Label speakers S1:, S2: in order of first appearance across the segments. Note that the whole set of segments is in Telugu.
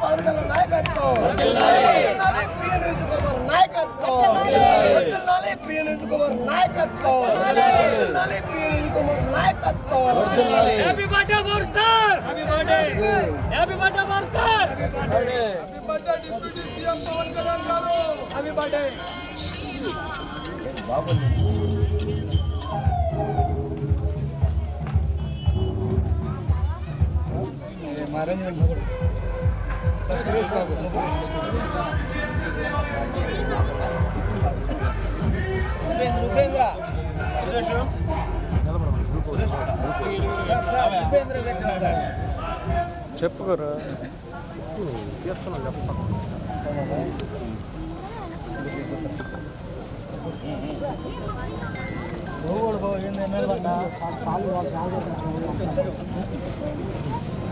S1: పవన్ కళ్యాణ్ నాయకత్వం.
S2: పీఎన్ కుమార్ నాయకత్వం. పీఎన్ కుమార్ నాయకత్వం. పీఎన్ కుమార్ నాయకత్వం
S1: happy birthday power star happy birthday happy birthday power star
S2: deputy CM Pawan Kalyan garu happy birthday
S3: చెప్పుకోరా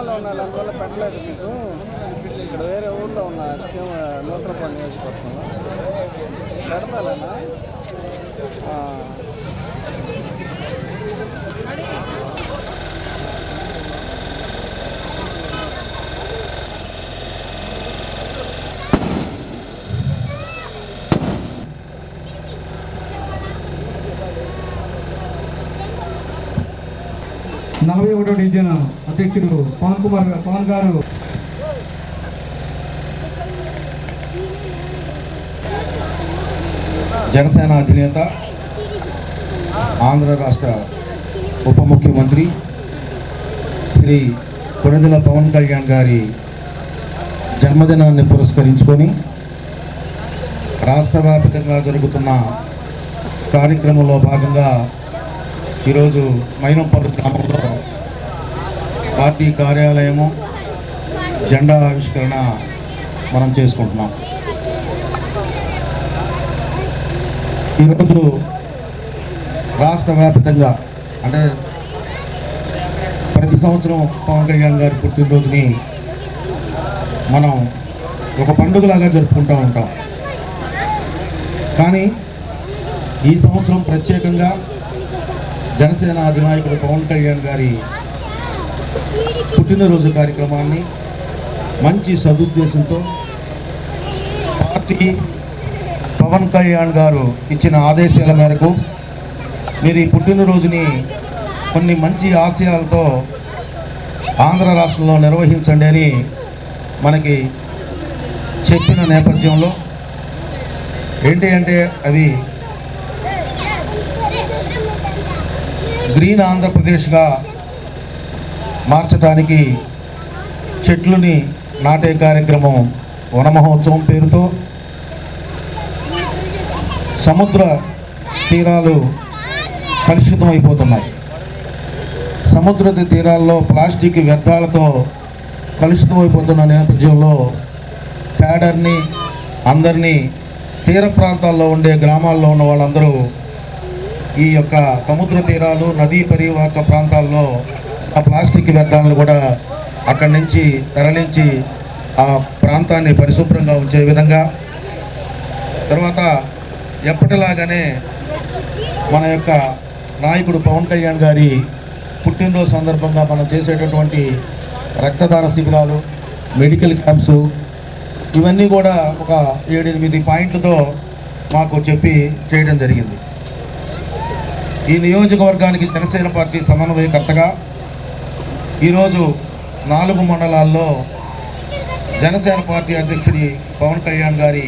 S4: ప్రోగ్రాంలో ఉన్నారు అందువల్ల పెట్టలేదు మీకు ఇక్కడ వేరే ఊళ్ళో ఉన్న నూతనపల్లి నియోజకవర్గంలో. పెడతాలేనా
S5: నలభై ఒకటో డివిజన్. అధ్యక్షుడు పవన్ కుమార్ పవన్ గారు.
S6: జనసేన అధినేత ఆంధ్ర రాష్ట్ర ఉప ముఖ్యమంత్రి శ్రీ కొనదెల పవన్ కళ్యాణ్ గారి జన్మదినాన్ని పురస్కరించుకొని రాష్ట్ర వ్యాప్తంగా జరుగుతున్న కార్యక్రమంలో భాగంగా ఈరోజు మైనంపల్లి గ్రామంలో పార్టీ కార్యాలయము జెండా ఆవిష్కరణ మనం చేసుకుంటున్నాం. ఈరోజు రాష్ట్ర వ్యాప్తంగా అంటే ప్రతి సంవత్సరం పవన్ కళ్యాణ్ గారి పుట్టినరోజుని మనం ఒక పండుగలాగా జరుపుకుంటూ ఉంటాం. కానీ ఈ సంవత్సరం ప్రత్యేకంగా జనసేన అధినాయకుడు పవన్ కళ్యాణ్ గారి పుట్టినరోజు కార్యక్రమాన్ని మంచి సదుద్దేశంతో పార్టీ పవన్ కళ్యాణ్ గారు ఇచ్చిన ఆదేశాల మేరకు మీరు ఈ పుట్టినరోజుని కొన్ని మంచి ఆశయాలతో ఆంధ్ర రాష్ట్రంలో నిర్వహించండి అని మనకి చెప్పిన నేపథ్యంలో ఏంటి అంటే అవి గ్రీన్ ఆంధ్రప్రదేశ్గా మార్చడానికి చెట్లుని నాటే కార్యక్రమం వన మహోత్సవం పేరుతో సముద్ర తీరాలు కలుషితం అయిపోతున్నాయి సముద్ర తీరాల్లో ప్లాస్టిక్ వ్యర్థాలతో కలుషితం అయిపోతున్న నేపథ్యంలో క్యాడర్ని అందరినీ తీర ప్రాంతాల్లో ఉండే గ్రామాల్లో ఉన్న వాళ్ళందరూ ఈ యొక్క సముద్ర తీరాలు నదీ పరివాహక ప్రాంతాల్లో ఆ ప్లాస్టిక్ వ్యర్థాలను కూడా అక్కడి నుంచి తరలించి ఆ ప్రాంతాన్ని పరిశుభ్రంగా ఉంచే విధంగా తర్వాత ఎప్పటిలాగానే మన యొక్క నాయకుడు పవన్ కళ్యాణ్ గారి పుట్టినరోజు సందర్భంగా మనం చేసేటటువంటి రక్తదాన శిబిరాలు మెడికల్ క్యాంప్స్ ఇవన్నీ కూడా ఒక ఏడెనిమిది పాయింట్లతో మాకు చెప్పి చేయడం జరిగింది. ఈ నియోజకవర్గానికి జనసేన పార్టీ సమన్వయకర్తగా ఈరోజు నాలుగు మండలాల్లో జనసేన పార్టీ అధ్యక్షుడి పవన్ కళ్యాణ్ గారి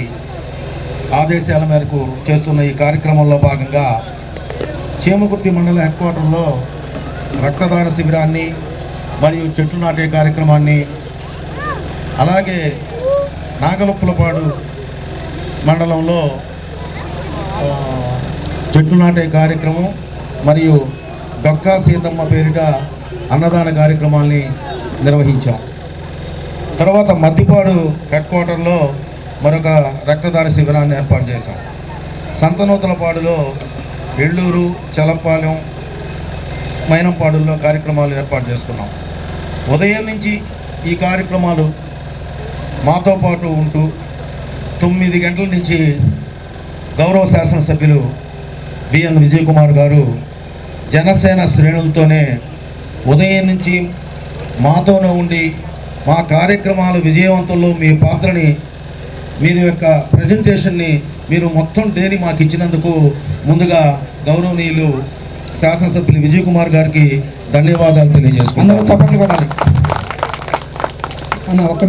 S6: ఆదేశాల మేరకు చేస్తున్న ఈ కార్యక్రమంలో భాగంగా చీమకుర్తి మండల హెడ్ క్వార్టర్లో రక్తదాన శిబిరాన్ని మరియు చెట్లు నాటే కార్యక్రమాన్ని అలాగే నాగలుప్పులపాడు మండలంలో చెట్లు నాటే కార్యక్రమం మరియు డొక్కా సీతమ్మ పేరిట అన్నదాన కార్యక్రమాల్ని నిర్వహించాం. తర్వాత మద్దిపాడు హెడ్ క్వార్టర్లో మరొక రక్తదాన శిబిరాన్ని ఏర్పాటు చేశాం. సంతనూతలపాడులో ఎళ్ళూరు చలంపాలెం మైనంపాడుల్లో కార్యక్రమాలు ఏర్పాటు చేసుకున్నాం. ఉదయం నుంచి ఈ కార్యక్రమాలు మాతో పాటు ఉంటూ తొమ్మిది గంటల నుంచి గౌరవ శాసనసభ్యులు బిఎన్ విజయ్ కుమార్ గారు జనసేన శ్రేణులతోనే ఉదయం నుంచి మాతోనే ఉండి మా కార్యక్రమాలు విజయవంతంలో మీ పాత్రని మీరు యొక్క ప్రజెంటేషన్ని మీరు మొత్తం డేని మాకు ఇచ్చినందుకు ముందుగా గౌరవనీయులు శాసనసభ్యులు విజయ్ కుమార్ గారికి ధన్యవాదాలు
S5: నిమిషం.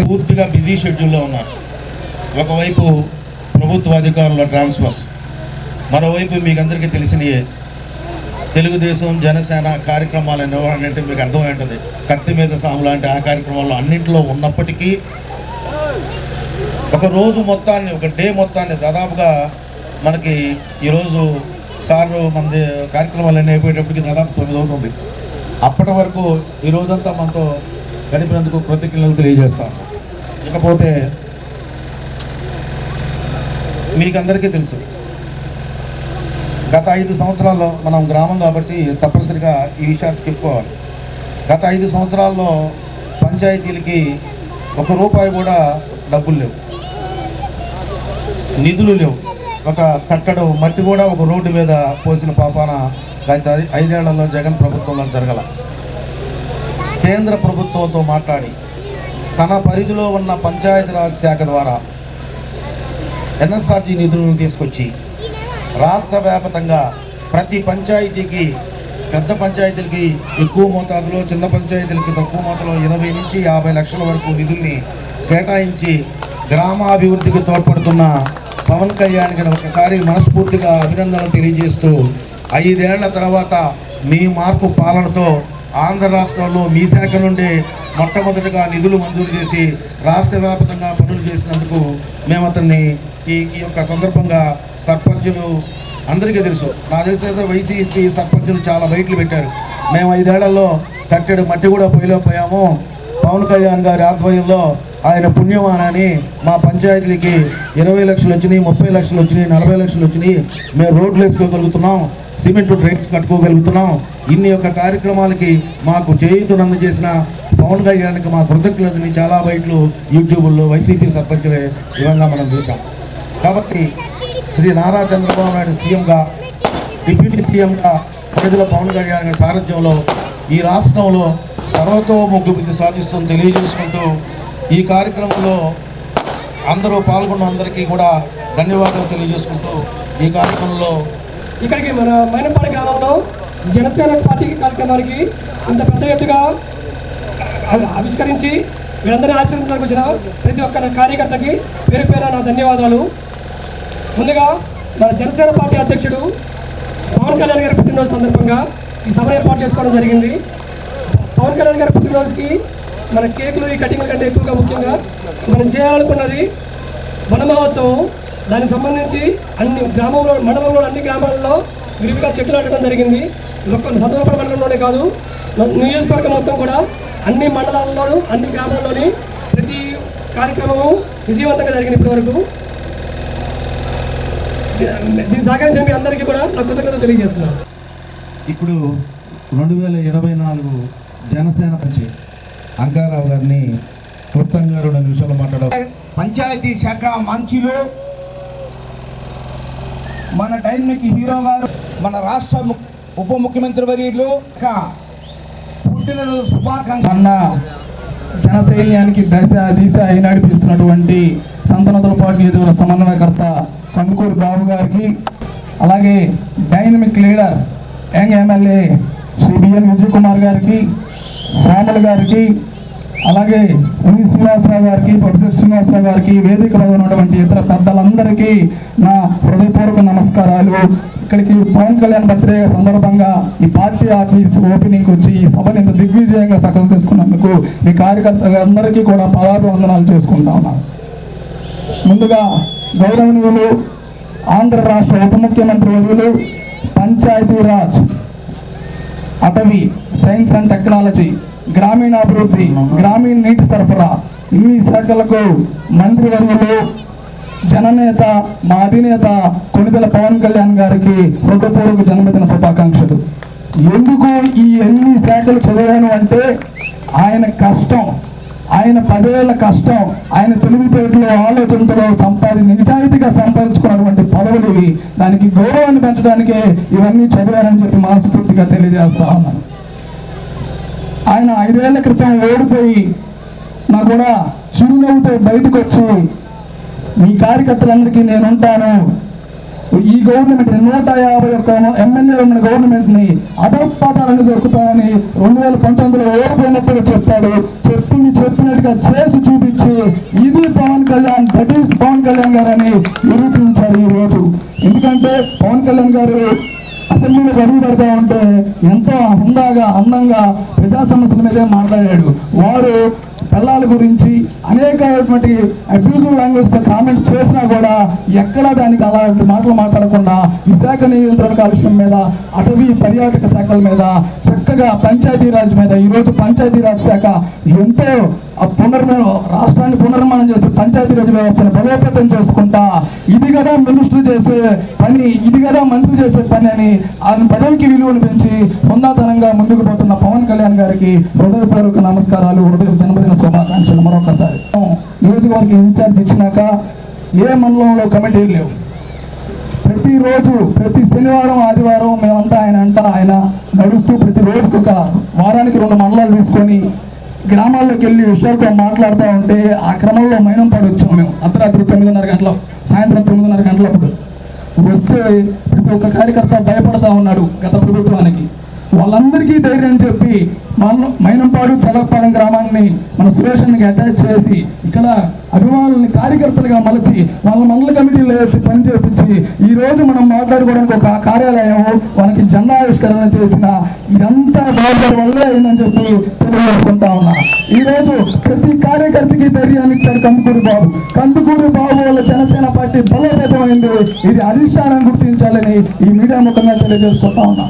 S6: పూర్తిగా బిజీ షెడ్యూల్లో ఉన్నారు. ఒకవైపు ప్రభుత్వ అధికారుల ట్రాన్స్ఫర్స్ మరోవైపు మీకు అందరికీ తెలిసినయే తెలుగుదేశం జనసేన కార్యక్రమాల నిర్వహణ అంటే మీకు అర్థమై ఉంటుంది. కత్తి మీద సాము లాంటి ఆ కార్యక్రమాల్లో అన్నింటిలో ఉన్నప్పటికీ ఒక రోజు మొత్తాన్ని ఒక డే మొత్తాన్ని దాదాపుగా మనకి ఈరోజు సార్లు మంది కార్యక్రమాలన్నీ అయిపోయేటప్పటికి దాదాపు తొమ్మిది అవుతుంది. అప్పటి వరకు ఈ రోజంతా మనతో గడిపినందుకు కృతజ్ఞతలు తెలియజేస్తాను ఇకపోతే మీకు అందరికీ తెలుసు గత ఐదు సంవత్సరాల్లో మనం గ్రామం కాబట్టి తప్పనిసరిగా ఈ విషయాలు చెప్పుకోవాలి. గత ఐదు సంవత్సరాల్లో పంచాయతీలకి ఒక రూపాయి కూడా డబ్బులు లేవు. నిధులు లేవు. ఒక కట్టడం మట్టి కూడా ఒక రోడ్డు మీద పోసిన పాపాన గత ఐదేళ్ళలో జగన్ ప్రభుత్వంలో జరగల. కేంద్ర ప్రభుత్వంతో మాట్లాడి తన పరిధిలో ఉన్న పంచాయతీరాజ్ శాఖ ద్వారా ఎన్ఎస్ఆర్జీ నిధులను తీసుకొచ్చి రాష్ట్ర వ్యాప్తంగా ప్రతి పంచాయతీకి పెద్ద పంచాయతీలకి ఎక్కువ మోతాదులో చిన్న పంచాయతీలకి తక్కువ మోతాదులో ఇరవై నుంచి యాభై లక్షల వరకు నిధుల్ని కేటాయించి గ్రామాభివృద్ధికి తోడ్పడుతున్న పవన్ కళ్యాణ్ గారిని ఒకసారి మనస్ఫూర్తిగా అభినందనలు తెలియజేస్తూ ఐదేళ్ళ తర్వాత మీ మార్పు పాలనతో ఆంధ్ర రాష్ట్రంలో మీ శాఖ నుండి మొట్టమొదటిగా నిధులు మంజూరు చేసి రాష్ట్ర వ్యాప్తంగా పనులు చేసినందుకు మేము అతన్ని ఈ యొక్క సందర్భంగా సర్పంచులు అందరికీ తెలుసు. నా తెలిసిన వైసీపీ సర్పంచులు చాలా బయటలు పెట్టారు. మేము ఐదేళ్ళలో కట్టెడు మట్టి కూడా పోయలేకపోయాము పవన్ కళ్యాణ్ గారి ఆధ్వర్యంలో ఆయన పుణ్యమానాన్ని మా పంచాయతీలకి ఇరవై లక్షలు వచ్చినాయి ముప్పై లక్షలు వచ్చినాయి నలభై లక్షలు వచ్చినాయి. మేము రోడ్లు వేసుకోగలుగుతున్నాం సిమెంట్ డ్రైన్స్ కట్టుకోగలుగుతున్నాం. ఇన్ని యొక్క కార్యక్రమాలకి మాకు చేయూతను అందజేసిన పవన్ కళ్యాణ్కి మా కృతజ్ఞతని చాలా బయటలు యూట్యూబ్లో వైసీపీ సర్పంచులే విధంగా మనం చూసాం కాబట్టి శ్రీ నారా చంద్రబాబు నాయుడు సీఎంగా డిప్యూటీ సీఎంగా ప్రజల పవన్ కళ్యాణ్ గారి సారథ్యంలో ఈ రాష్ట్రంలో సర్వతోముగ్గుబుద్ధి సాధిస్తుంది తెలియజేసుకుంటూ ఈ కార్యక్రమంలో అందరూ పాల్గొన్న అందరికీ కూడా ధన్యవాదాలు తెలియజేసుకుంటూ ఈ కార్యక్రమంలో
S3: ఇక్కడికి మన మైనపాడు గ్రామంలో జనసేన పార్టీ కార్యక్రమానికి అంత పెద్ద ఎత్తుగా ఆవిష్కరించి వీరందరినీ ఆశీర్వదించడానికి వచ్చిన ప్రతి ఒక్క కార్యకర్తకి పేరు పేరు నా ధన్యవాదాలు. ముందుగా మన జనసేన పార్టీ అధ్యక్షుడు పవన్ కళ్యాణ్ గారి పుట్టినరోజు సందర్భంగా ఈ సభ ఏర్పాటు చేసుకోవడం జరిగింది. పవన్ కళ్యాణ్ గారి పుట్టినరోజుకి మన కేకులు ఈ కటింగ్ కంటే ఎక్కువగా ముఖ్యంగా మనం చేయాలనుకున్నది వన మహోత్సవం దానికి సంబంధించి అన్ని గ్రామంలో మండలంలో అన్ని గ్రామాల్లో విరివిగా చెట్లు నాటడం జరిగింది. ఇది ఒక్క మండలంలోనే కాదు నియోజకవర్గం మొత్తం కూడా అన్ని మండలాల్లోనూ అన్ని గ్రామాల్లోని ప్రతి కార్యక్రమము విజయవంతంగా జరిగింది ఇప్పటివరకు. దీన్ని సహకరించిన మీ అందరికీ కూడా నా కృతజ్ఞత తెలియజేస్తున్నాను.
S6: ఇప్పుడు రెండు వేల ఇరవై నాలుగు జనసేన నుంచి అంకారావు గారిని క్లుప్తంగా రెండు నిమిషాలు మాట్లాడారు
S7: పంచాయతీ శాఖ మంత్రులు మన డైనమిక్ హీరో గారు మన రాష్ట్ర ము- ఉప ముఖ్యమంత్రి వర్యులు పుట్టినరోజు శుభాకాంక్ష
S8: అన్న జన సైన్యానికి దశ దిశ అయి నడిపిస్తున్నటువంటి సంతనతో పాటు నియోజకవర్గ సమన్వయకర్త కందుకూరి బాబు గారికి అలాగే dynamic leader young MLA Shri BN Vijay Kumar గారికి శ్యామల గారికి అలాగే ఉన్ని శ్రీనివాసరావు గారికి ప్రొఫెసర్ శ్రీనివాసరావు గారికి వేదిక మీద ఉన్నటువంటి ఇతర పెద్దలందరికీ నా హృదయపూర్వక నమస్కారాలు. ఇక్కడికి పవన్ కళ్యాణ్ బర్త్డే సందర్భంగా ఈ పార్టీ ఆఫీస్ ఓపెనింగ్ వచ్చి ఈ సభని ఇంత దిగ్విజయంగా సక్సెస్ చేసుకున్నందుకు మీ కార్యకర్తలందరికీ కూడా పదాభివందనాలు వందనాలు చేసుకుంటాను ముందుగా గౌరవనీయులు ఆంధ్ర రాష్ట్ర ఉప ముఖ్యమంత్రి వర్యులు పంచాయతీరాజ్ అటవీ సైన్స్ అండ్ టెక్నాలజీ గ్రామీణాభివృద్ధి గ్రామీణ నీటి సరఫరా ఇన్ని శాఖలకు మంత్రివర్యులు జననేత మా అధినేత కొణిదెల పవన్ కళ్యాణ్ గారికి హృదయపూర్వక జన్మదిన శుభాకాంక్షలు. ఎందుకు ఈ ఎన్ని శాఖలు చదివాను అంటే ఆయన కష్టం ఆయన పదేళ్ళ కష్టం ఆయన తెలివితేటలో ఆలోచనతో సంపాది నిజాయితీగా సంపాదించుకున్నటువంటి పదవులు ఇవి. దానికి గౌరవాన్ని పెంచడానికే ఇవన్నీ చదివారని చెప్పి మనస్ఫూర్తిగా తెలియజేస్తా ఉన్నాను. ఆయన ఐదేళ్ళ క్రితం ఓడిపోయి నా కూడా చిరునవ్వుతో బయటకు వచ్చి మీ కార్యకర్తలందరికీ నేను ఉంటాను ఈ గవర్నమెంట్ నూట యాభై ఒక్క ఎమ్మెల్యేలు ఉన్న గవర్నమెంట్ని అధపాతాలని దొరుకుతాయని రెండు వేల పంతొమ్మిదిలో ఓడిపోయినప్పుడు చెప్పాడు. చెప్పింది చెప్పినట్టుగా చేసి చూపించి ఇది పవన్ కళ్యాణ్ దట్ ఈస్ పవన్ కళ్యాణ్ గారు అని నిరూపించారు ఈ రోజు. ఎందుకంటే పవన్ కళ్యాణ్ గారు అసెంబ్లీలో గడువు పెడతా ఉంటే ఎంతో హుందాగా అందంగా ప్రజా సమస్యల మీదే మాట్లాడాడు. వారు పిల్లల గురించి అనేకమైనటువంటి అబ్యూజివ్ లాంగ్వేజ్తో కామెంట్స్ చేసినా కూడా ఎక్కడా దానికి అలాంటి మాటలు మాట్లాడకుండా విశాఖ నియంత్రణ కాలుష్యం మీద అటవీ పర్యాటక శాఖల మీద చక్కగా పంచాయతీరాజ్ మీద ఈరోజు పంచాయతీరాజ్ శాఖ ఎంతో ఆ పునర్మ రాష్ట్రాన్ని పునర్నిర్మాణం చేసే పంచాయతీరాజ్ వ్యవస్థను బలోపేతం చేసుకుంటా ఇది కదా మినిస్టర్ చేసే పని ఇది కదా మంత్రి చేసే పని అని ఆయన పదవికి విలువను పెంచి హుందాతనంగా ముందుకు పోతున్న పవన్ కళ్యాణ్ గారికి హృదయపూర్వక నమస్కారాలు హృదయ జన్మదిన శుభాకాంక్షలు. మరొకసారి నియోజకవర్గ ఇన్ఛార్జ్ ఇచ్చినాక ఏ మండలంలో కమిటీలు లేవు. ప్రతిరోజు ప్రతి శనివారం ఆదివారం మేమంతా ఆయన అంట ఆయన నడుస్తూ ప్రతిరోజుకు ఒక వారానికి రెండు మండలాలు తీసుకొని గ్రామాల్లోకి వెళ్ళి విషయాలతో మాట్లాడుతూ ఉంటే ఆ క్రమంలో మైనం పడి వచ్చాం మేము. అర్ధరాత్రి తొమ్మిదిన్నర గంటల సాయంత్రం తొమ్మిదిన్నర గంటలప్పుడు వస్తే ప్రతి ఒక్క కార్యకర్త భయపడతా ఉన్నాడు గత ప్రభుత్వానికి. వాళ్ళందరికీ ధైర్యం చెప్పి మన మైనంపాడు చలపాలెం గ్రామాన్ని మన స్టేషన్కి అటాచ్ చేసి ఇక్కడ అభిమానుల్ని కార్యకర్తలుగా మలచి వాళ్ళ మండల కమిటీలో వేసి పని చేపించి ఈ రోజు మనం మాట్లాడుకోవడానికి ఒక కార్యాలయం వాళ్ళకి జెండా ఆవిష్కరణ చేసిన ఇదంతా బాబు వల్లే అయిందని చెప్పి తెలియజేసుకుంటా ఉన్నా. ఈ రోజు ప్రతి కార్యకర్తకి ధైర్యాన్ని ఇచ్చాడు కందుకూరి బాబు. కందుకూరి బాబు వల్ల జనసేన పార్టీ బలోపేతమైంది. ఇది అధిష్టానం గుర్తించాలని ఈ మీడియా ముఖంగా తెలియజేసుకుంటా ఉన్నా.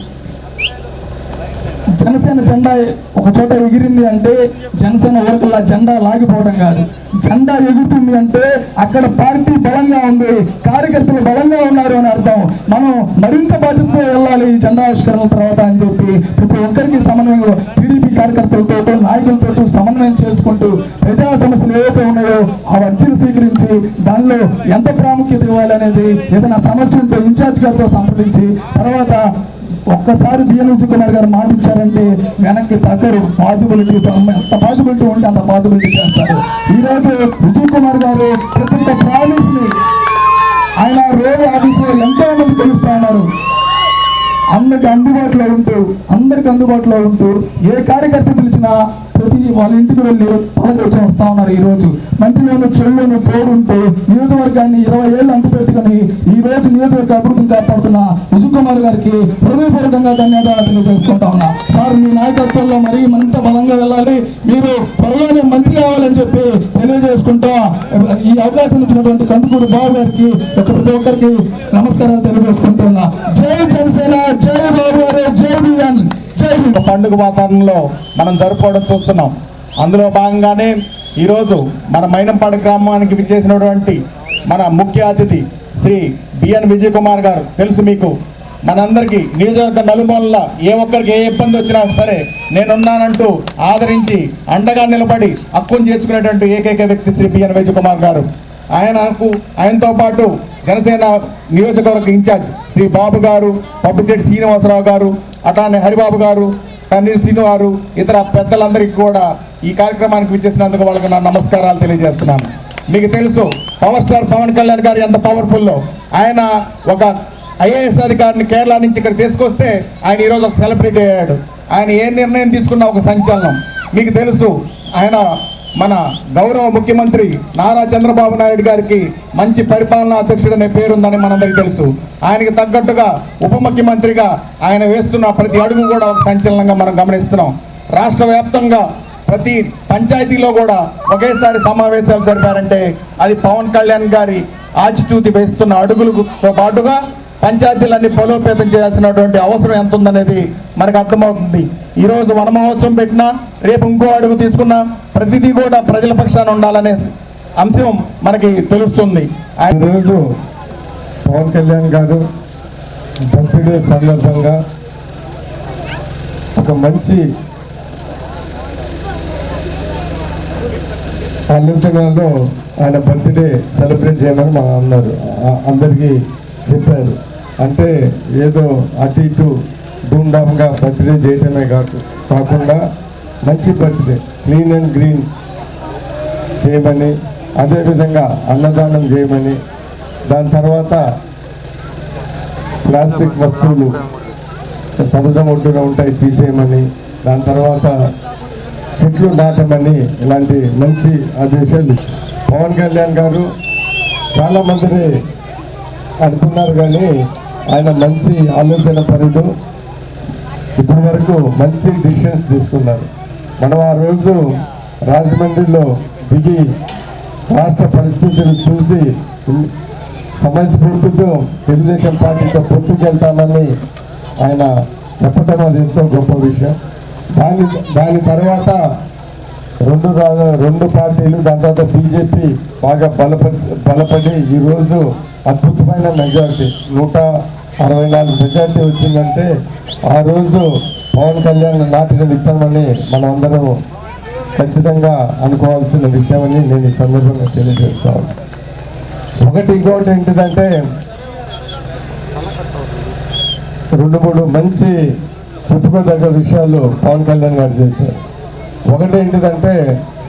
S8: జనసేన జెండా ఒక చోట ఎగిరింది అంటే జనసేన ఊరకల్లా జెండా లాగిపోవడం కాదు. జెండా ఎగురుతుంది అంటే అక్కడ పార్టీ బలంగా ఉంది కార్యకర్తలు బలంగా ఉన్నారు అని అర్థం. మనం మరింత బాధ్యతతో వెళ్ళాలి ఈ జెండా ఆవిష్కరణ తర్వాత అని చెప్పి ప్రతి ఒక్కరికి సమన్వయం టీడీపీ కార్యకర్తలతో నాయకులతో సమన్వయం చేసుకుంటూ ప్రజా సమస్యలు ఏవైతే ఉన్నాయో ఆ అర్జీలు స్వీకరించి దానిలో ఎంత ప్రాముఖ్యత ఇవ్వాలి అనేది ఏదైనా సమస్య ఉంటే ఇన్ఛార్జ్ గారితో సంప్రదించి తర్వాత ఒక్కసారి బిఎన్ కుమార్ గారు మాట ఇచ్చారంటే వెనక్కి తగ్గరు పాజిబిలిటీ ఎంత పాజిబిలిటీ ఉంటే అంత పాజిబిలిటీ చేస్తారు. ఈ రోజు విజయ్ కుమార్ గారు ప్రతి ఒక్క ప్రామిస్ని ఆయన రోజు ఆఫీస్లో ఎంతో మంది తెలుస్తా ఉన్నారు. అందరికి అందుబాటులో ఉంటూ అందరికి అందుబాటులో ఉంటూ ఏ కార్యకర్త పిలిచినా ప్రతి వాళ్ళ ఇంటికి వెళ్ళి పలకరించి వస్తా ఉన్నారు ఈ రోజు మంత్రిలోను చెల్లును తోడుంటూ నియోజకవర్గాన్ని ఇరవై ఏళ్ళు అంటు కానీ ఈ రోజు నియోజకవర్గ అభివృద్ధిని కాపాడుతున్న విజయ్ కుమార్ గారికి హృదయపూర్వకంగా ధన్యవాదాలు తెలియజేసుకుంటా ఉన్నా. సార్ మీ నాయకత్వంలో మరీ మరింత బలంగా వెళ్ళాలి. మీరు త్వరలోనే మంత్రి కావాలని చెప్పి తెలియజేసుకుంటూ ఈ అవకాశం ఇచ్చినటువంటి కందుకూరు బాబు గారికి ఒక ప్రతి ఒక్కరికి నమస్కారాలు తెలియజేసుకుంటున్నా. జై జనసేన జై బాబు గారు జై బిఎన్.
S7: పండుగ వాతావరణంలో మనం జరుపుకోవడం చూస్తున్నాం. అందులో భాగంగానే ఈరోజు మన మైనంపాడు గ్రామానికి విచ్చేసినటువంటి మన ముఖ్య అతిథి శ్రీ బిఎన్ విజయ్ కుమార్ గారు. తెలుసు మీకు? మనందరికీ నియోజకవర్గ నలుమూలల ఏ ఒక్కరికి ఏ ఇబ్బంది వచ్చినా సరే నేనున్నానంటూ ఆదరించి అండగా నిలబడి హక్కును చేర్చుకునేటువంటి ఏకైక వ్యక్తి శ్రీ బిఎన్ విజయ్ కుమార్ గారు ఆయనకు ఆయనతో పాటు జనసేన నియోజకవర్గ ఇన్ఛార్జ్ శ్రీ బాబు గారు పబ్బిశెట్టి శ్రీనివాసరావు గారు అట్లానే హరిబాబు గారు తన్నీర్ శ్రీను గారు ఇతర పెద్దలందరికీ కూడా ఈ కార్యక్రమానికి విచ్చేసినందుకు వాళ్ళకి నా నమస్కారాలు తెలియజేస్తున్నాను. మీకు తెలుసు పవర్ స్టార్ పవన్ కళ్యాణ్ గారు ఎంత పవర్ఫుల్లో. ఆయన ఒక ఐఏఎస్ అధికారిని కేరళ నుంచి ఇక్కడ తీసుకొస్తే ఆయన ఈరోజు ఒక సెలబ్రిటీ అయ్యాడు. ఆయన ఏ నిర్ణయం తీసుకున్నా ఒక సంచలనం. మీకు తెలుసు ఆయన మన గౌరవ ముఖ్యమంత్రి నారా చంద్రబాబు నాయుడు గారికి మంచి పరిపాలనా అధ్యక్షుడు అనే పేరుందని మనందరికీ తెలుసు. ఆయనకి తగ్గట్టుగా ఉప ముఖ్యమంత్రిగా ఆయన వేస్తున్న ప్రతి అడుగు కూడా ఒక సంచలనంగా మనం గమనిస్తున్నాం. రాష్ట్ర వ్యాప్తంగా ప్రతి పంచాయతీలో కూడా ఒకేసారి సమావేశాలు జరిపారంటే అది పవన్ కళ్యాణ్ గారి ఆచితూతి వేస్తున్న అడుగులతో పాటుగా పంచాయతీలన్నీ బలోపేతం చేయాల్సినటువంటి అవసరం ఎంత ఉందనేది మనకు అర్థమవుతుంది. ఈరోజు వన మహోత్సవం పెట్టినా రేపు ఇంకో అడుగు తీసుకున్నా ప్రతిదీ కూడా ప్రజల పక్షాన ఉండాలనే అంశం మనకి తెలుస్తుంది. ఆయన
S9: ఈరోజు పవన్ కళ్యాణ్ గారు బర్త్డే సందర్భంగా ఒక మంచి ఆలోచనలో ఆయన బర్త్డే సెలబ్రేట్ చేయమని మా అన్నారు. అందరికీ చెప్పారు. అంటే ఏదో అటు ఇటు ధూమ్ధామ్గా బర్త్డే చేయటమే కాదు కాకుండా మంచి బర్త్డే క్లీన్ అండ్ గ్రీన్ చేయమని అదేవిధంగా అన్నదానం చేయమని దాని తర్వాత ప్లాస్టిక్ వస్తువులు సముద్రం ఒడ్డున ఉంటాయి తీసేయమని దాని తర్వాత చెట్లు నాటమని ఇలాంటి మంచి ఆదేశాలు పవన్ కళ్యాణ్ గారు చాలామందిని అనుకున్నారు కానీ ఆయన మంచి ఆలోచన పరుడు. ఇప్పటి వరకు మంచి డిసిషన్స్ తీసుకున్నారు మనం ఆ రోజు రాజమండ్రిలో దిగి రాష్ట్ర పరిస్థితులు చూసి సమయస్ఫూర్తితో తెలుగుదేశం పార్టీతో పొత్తుకెళ్తామని ఆయన చెప్పడం అది ఎంతో గొప్ప విషయం. దాని దాని తర్వాత రెండు రెండు పార్టీలు దాని తర్వాత బీజేపీ బాగా బలపడి బలపడి ఈరోజు అద్భుతమైన మెజార్టీ నూట అరవై నాలుగు మెజార్టీ వచ్చిందంటే ఆ రోజు పవన్ కళ్యాణ్ నాటిన విత్తనమని మనం అందరం ఖచ్చితంగా అనుకోవాల్సిన విషయమని నేను ఈ సందర్భంగా తెలియజేస్తాను ఒకటి ఇంకోటి ఏంటిదంటే రెండు మూడు మంచి చెప్పుకోదగ్గ విషయాలు పవన్ కళ్యాణ్ గారు చేశారు. ఒకటి ఏంటిదంటే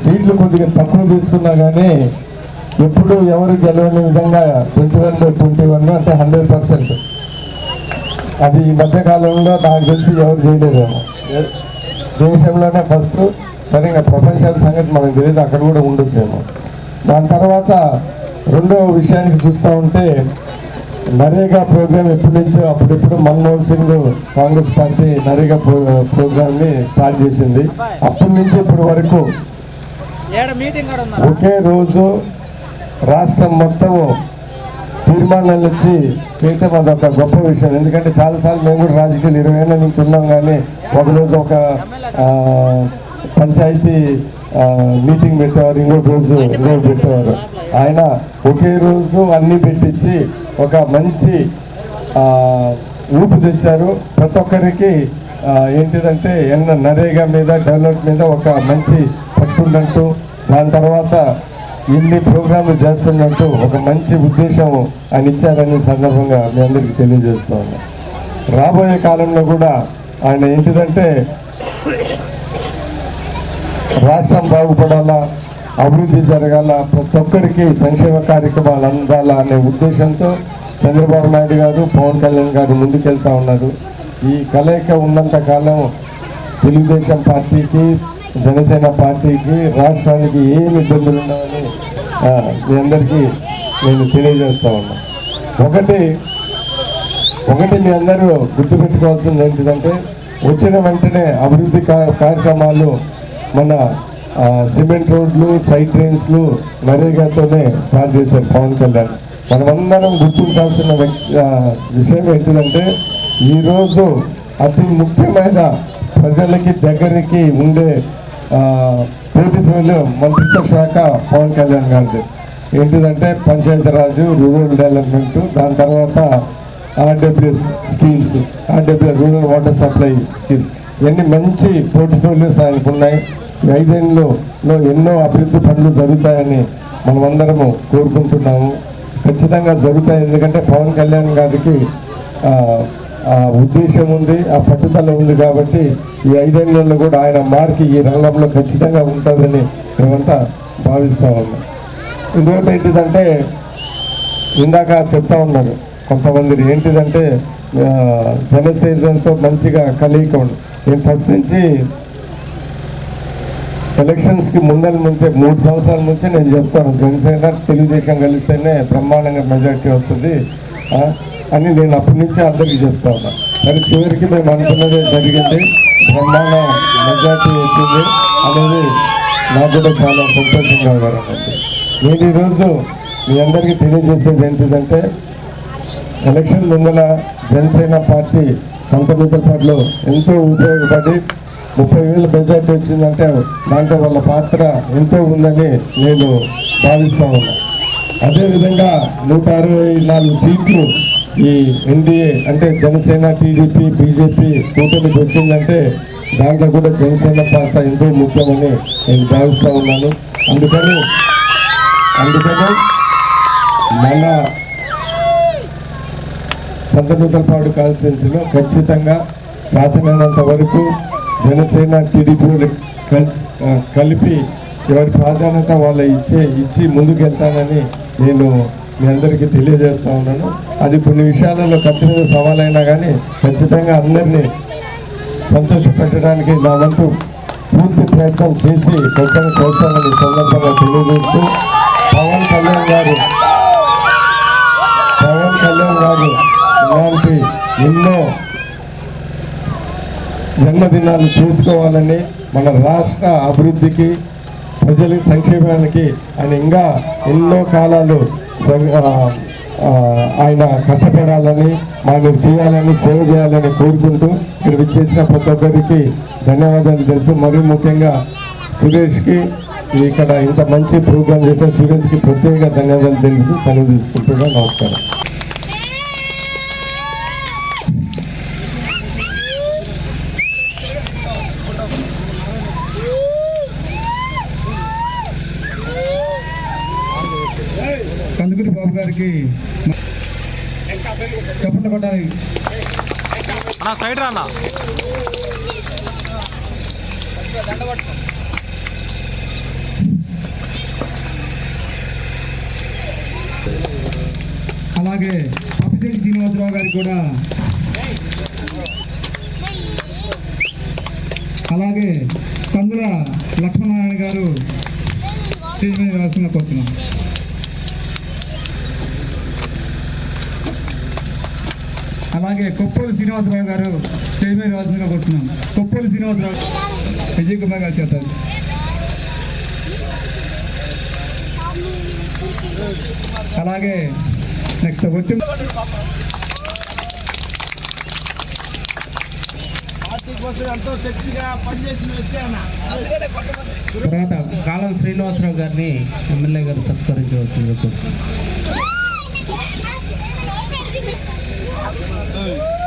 S9: సీట్లు కొద్దిగా తక్కువ తీసుకున్నా కానీ ఎప్పుడు ఎవరు గెలవని విధంగా ట్వంటీ వన్ ట్వంటీ వన్ అంటే హండ్రెడ్ పర్సెంట్. అది ఈ మధ్య కాలంలో నాకు తెలిసి ఎవరు చేయలేదేమో. దేశంలోనే ఫస్ట్ సరే ఇంకా ప్రపంచాల సంగతి మనకు తెలియదు అక్కడ కూడా ఉండొచ్చేమో. దాని తర్వాత రెండో విషయానికి చూస్తూ ఉంటే నరేగా ప్రోగ్రామ్ ఎప్పటి నుంచో అప్పుడెప్పుడు మన్మోహన్ సింగ్ కాంగ్రెస్ పార్టీ నరేగా ప్రో ప్రోగ్రామ్ని స్టార్ట్ చేసింది. అప్పటి నుంచి ఇప్పటి వరకు ఒకే రోజు రాష్ట్రం మొత్తము తీర్మానాలు వచ్చి చేయటం ఒక గొప్ప విషయం. ఎందుకంటే చాలాసార్లు మేము కూడా రాజకీయాలు ఇరవై ఏళ్ళ నుంచి ఉన్నాం కానీ ఒకరోజు ఒక పంచాయతీ మీటింగ్ పెట్టేవారు ఇంకొక రోజు ఇంకొక పెట్టేవారు. ఆయన ఒకే రోజు అన్నీ పెట్టించి ఒక మంచి ఊపు తెచ్చారు. ప్రతి ఒక్కరికి ఏంటిదంటే ఎన్న నరేగా మీద డెవలప్ మీద ఒక మంచి పట్టుండంటూ దాని తర్వాత ఇన్ని ప్రోగ్రాంలు చేస్తున్నట్టు ఒక మంచి ఉద్దేశం ఆయన ఇచ్చారని సందర్భంగా మీ అందరికీ తెలియజేస్తూ రాబోయే కాలంలో కూడా ఆయన ఏంటిదంటే రాష్ట్రం బాగుపడాలా అభివృద్ధి జరగాల ప్రతి ఒక్కరికి సంక్షేమ కార్యక్రమాలు అందాలా అనే ఉద్దేశంతో చంద్రబాబు నాయుడు గారు పవన్ కళ్యాణ్ గారు ముందుకెళ్తా ఉన్నారు. ఈ కలయిక ఉన్నంత కాలం తెలుగుదేశం పార్టీకి జనసేన పార్టీకి రాష్ట్రానికి ఏమి ఇబ్బందులు ఉన్నాయని మీ అందరికీ నేను తెలియజేస్తా ఉన్నా. ఒకటి ఒకటి మీ అందరూ గుర్తుపెట్టుకోవాల్సింది ఏంటిదంటే వచ్చిన వెంటనే అభివృద్ధి కార్యక్రమాలు మన సిమెంట్ రోడ్లు సైడ్ ట్రైన్స్లు నరేగాతోనే స్టార్ట్ చేశారు పవన్ కళ్యాణ్. మనమందరం గుర్తించాల్సిన విషయం ఏంటిదంటే ఈరోజు అతి ముఖ్యమైన ప్రజలకి దగ్గరికి ఉండే పోటీలు మంత్రిత్వ శాఖ పవన్ కళ్యాణ్ గారిది. ఏంటిదంటే పంచాయతీరాజు రూరల్ డెవలప్మెంట్ దాని తర్వాత RWS schemes RWS rural water supply scheme. ఇవన్నీ మంచి పోర్ట్ఫోలియోస్ ఆయనకు ఉన్నాయి. ఐదేళ్ళలో ఎన్నో అభివృద్ధి పనులు జరుగుతాయని మనమందరము కోరుకుంటున్నాము. ఖచ్చితంగా జరుగుతాయి. ఎందుకంటే పవన్ కళ్యాణ్ గారికి ఉద్దేశం ఉంది ఆ పట్టుదల ఉంది కాబట్టి ఈ ఐదేళ్ళలో కూడా ఆయన మార్కి ఈ రంగంలో ఖచ్చితంగా ఉంటుందని మేమంతా భావిస్తా ఉన్నాం. ఇంకొకటి ఏంటిదంటే ఇందాక చెప్తా ఉన్నారు కొంతమంది ఏంటిదంటే జనసేనతో మంచిగా కలయిక. నేను ఫస్ట్ నుంచి ఎలక్షన్స్కి ముందర నుంచే మూడు సంవత్సరాల నుంచే నేను చెప్తాను జనసేన తెలుగుదేశం కలిస్తేనే బ్రహ్మాండంగా మెజార్టీ వస్తుంది. అని నేను అప్పటి నుంచే అందరికీ చెప్తా ఉన్నా. కానీ చివరికి మేము అనుకున్నదే జరిగింది. బ్రహ్మాండ మెజార్టీ వచ్చింది అనేది నాకు కూడా చాలా సంతోషంగా ఉన్నారండి నేను ఈరోజు మీ అందరికీ తెలియజేసేది ఏంటిదంటే ఎలక్షన్ ముందల జనసేన పార్టీ సంతమితపాటులో ఎంతో ఉపయోగపడి ముప్పై వేల మెజార్టీ వచ్చిందంటే దాంట్లో వాళ్ళ పాత్ర ఎంతో ఉందని నేను భావిస్తా ఉన్నా. అదేవిధంగా నూట అరవై నాలుగు సీట్లు ఈ ఎన్డీఏ అంటే జనసేన టీడీపీ బీజేపీ కూటమికి వచ్చిందంటే దాంట్లో కూడా జనసేన పాత్ర ఎంతో ముఖ్యమని నేను భావిస్తూ ఉన్నాను. అందుకని అందుకని మన సంతనూతలపాడు కాన్స్టిట్యున్సీలో ఖచ్చితంగా సాధ్యమైనంత వరకు జనసేన టీడీపీ కలిసి కలిపి ఎవరి ప్రాధాన్యత వాళ్ళ ఇచ్చే ఇచ్చి ముందుకు వెళ్తానని నేను మీ అందరికీ తెలియజేస్తూ ఉన్నాను. అది కొన్ని విషయాలలో కత్తిరిన సవాలైనా కానీ ఖచ్చితంగా అందరినీ సంతోషపెట్టడానికి నా వంతు పూర్తి ప్రయత్నం చేసి ఖచ్చితంగా చేస్తానని సందర్భంగా తెలియజేస్తూ పవన్ కళ్యాణ్ గారు పవన్ కళ్యాణ్ గారు ఇలాంటి ఎన్నో జన్మదినాలు చేసుకోవాలని మన రాష్ట్ర అభివృద్ధికి ప్రజల సంక్షేమానికి ఆయన ఇంకా ఎన్నో కాలాలు ఆయన కష్టపడాలని ఆయన చేయాలని సేవ చేయాలని కోరుకుంటూ ఇక్కడ విచ్చేసిన ప్రతి ఒక్కరికి ధన్యవాదాలు తెలుపుతూ మరీ ముఖ్యంగా సురేష్కి ఇక్కడ ఇంత మంచి ప్రోగ్రాం చేసిన సురేష్కి ప్రత్యేక ధన్యవాదాలు తెలుపుతూ సెలవు తీసుకుంటున్నా నమస్కారం
S5: కందుకూరి బాబు గారికి చెప్పండి కొట్టాలి.
S4: సైడ్ రానా
S5: అలాగే పప్పిశెట్టి శ్రీనివాసరావు గారికి కూడా. అలాగే కందుల లక్ష్మణనారాయణ గారు స్టేజ్ మీద రాసిన కోరుతున్నాం అలాగే కొప్పోలు శ్రీనివాసరావు గారు మీద రాసిన కోరుతున్నాం కొప్పోలు శ్రీనివాసరావు విజయ్ కుమార్ గారు చేస్తారు. అలాగే నెక్స్ట్ వచ్చి
S10: తర్వాత కాలం శ్రీనివాసరావు గారిని ఎమ్మెల్యే గారు సత్కరించవలసింది
S5: Hey.